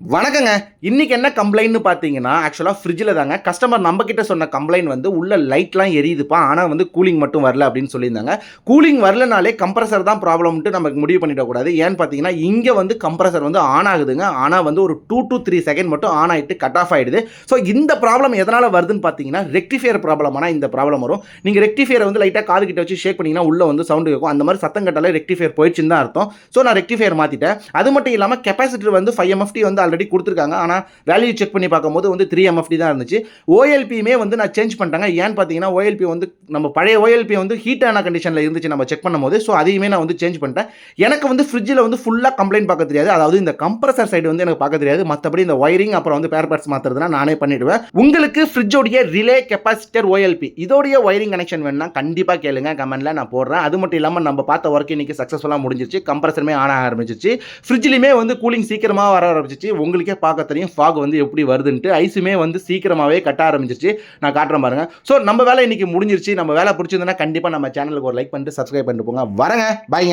வணக்கங்க. இன்றைக்கி என்ன கம்ப்ளைண்ட்னு பார்த்தீங்கன்னா ஆக்சுவலாக ஃப்ரிட்ஜில் தாங்க கஸ்டமர் நம்ம கிட்டே சொன்ன கம்ப்ளைண்ட் வந்து உள்ள லைட்லாம் எரியுதுப்பா ஆனால் வந்து கூலிங் மட்டும் வரல அப்படின்னு சொல்லியிருந்தாங்க. கூலிங் வரலனாலே கம்ப்ரஸர் தான் ப்ராப்ளம்ட்டு நமக்கு முடிவு பண்ணிடக்கூடாது ஏன்னு பார்த்தீங்கன்னா இங்கே வந்து கம்ப்ரஸர் வந்து ஆன் ஆகுதுங்க. ஆனால் வந்து ஒரு டூ டு த்ரீ செகண்ட் மட்டும் ஆன் ஆகிட்டு கட் ஆஃப் ஆகிடுது ஸோ இந்த ப்ராப்ளம் எதனால் வருதுன்னு பார்த்தீங்கன்னா ரெக்டிஃபையர் ப்ராப்ளம் ஆனால் இந்த ப்ராப்ளம் வரும். நீங்கள் ரெக்டிஃபையரை வந்து லைட்டாக காது கிட்ட வச்சு ஷேக் பண்ணிங்கன்னா உள்ளே வந்து சவுண்டு கேட்கும். அந்த மாதிரி சத்தம் கட்டாலே ரெக்டிஃபையர் போயிடுச்சுன்னு தான் அர்த்தம். ஸோ நான் ரெக்டிஃபையர் மாற்றிட்டேன் அது மட்டும் இல்லாமல் கெப்பாசிட்டி வந்து ஃபைவ் எம்எஃப்டி வந்து ஆல்ரெடி கொடுத்துருக்காங்க. ஆனால் வேல்யூ செக் பண்ணி பார்க்கும்போது வந்து த்ரீ எம்எஃப்டி தான் இருந்துச்சு. ஓஎல்பியுமே வந்து நான் சேஞ்ச் பண்ணிட்டாங்க. ஏன்னு பார்த்தீங்கன்னா ஓஎல்பி வந்து நம்ம பழைய ஓஎல்பி வந்து ஹீட்டான கண்டிஷனில் இருந்துச்சு நம்ம செக் பண்ணும்போது. ஸோ அதையுமே நான் வந்து சேஞ்ச் பண்ணிட்டேன். எனக்கு வந்து ஃப்ரிட்ஜில் வந்து ஃபுல்லாக கம்ப்ளைண்ட் பார்க்க தெரியாது. அதாவது இந்த கம்ப்ரஸர் சைடு வந்து எனக்கு பார்க்க தெரியாது. மற்றபடி இந்த ஒயரிங் அப்புறம் வந்து பேர் பேர்ஸ் மாற்றுறதுனா நானே பண்ணிடுவேன். உங்களுக்கு ஃப்ரிட்ஜோடைய ரிலே கெப்பாசிட்டர் ஓஎல்பி இதோடைய ஒயரிங் கனெக்ஷன் வேணும்னா கண்டிப்பாக கேளுங்க. கமெண்ட்டில் நான் போடுறேன். அது மட்டும் இல்லாமல் நம்ம பார்த்த ஒர்க் இன்னைக்கு சக்ஸஸ்ஃபுல்லாக முடிஞ்சிருச்சு. கம்ப்ரஸருமே ஆன் ஆக ஆரம்பிச்சிச்சு ஃப்ரிட்ஜ்லையுமே வந்து கூலிங் சீக்கிரமாக வர ஆரம்பிச்சிச்சு உங்களுக்கே பார்க்க தெரியும். ஃபாக் வந்து எப்படி வருதுன்ட்டு. ஐஸுமே வந்து சீக்கிரமாகவே கட்ட ஆரம்பிச்சிருச்சு. நான் காட்டுறேன் பாருங்க. ஸோ நம்ம வேலை இன்னைக்கு முடிஞ்சிருச்சு. நம்ம வேலை பிடிச்சிருந்தனா கண்டிப்பாக நம்ம சேனலுக்கு ஒரு லைக் பண்ணிட்டு சப்ஸ்கிரைப் பண்ணிட்டு போங்க. வரங்க. பாய்ங்க